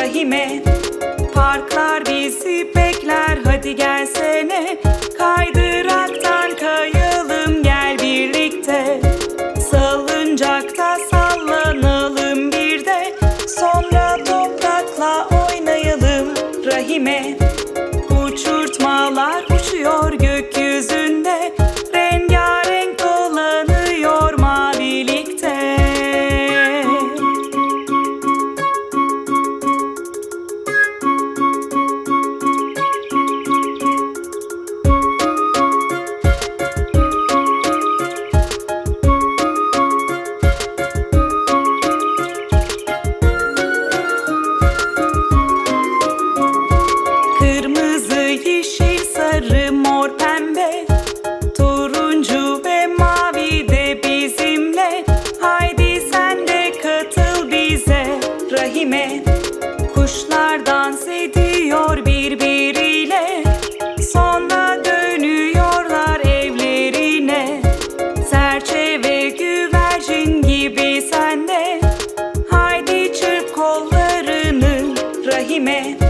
rahime. Parklar bizi bekler hadi gelsene. Kaydıraktan kayalım gel birlikte. Salıncakta sallanalım bir de. Sonra toprakla oynayalım rahime. mi? Kuşlar dans ediyor birbiriyle. Sonra dönüyorlar evlerine. Serçe ve güvercin gibi sende Haydi çırp kollarını rahime.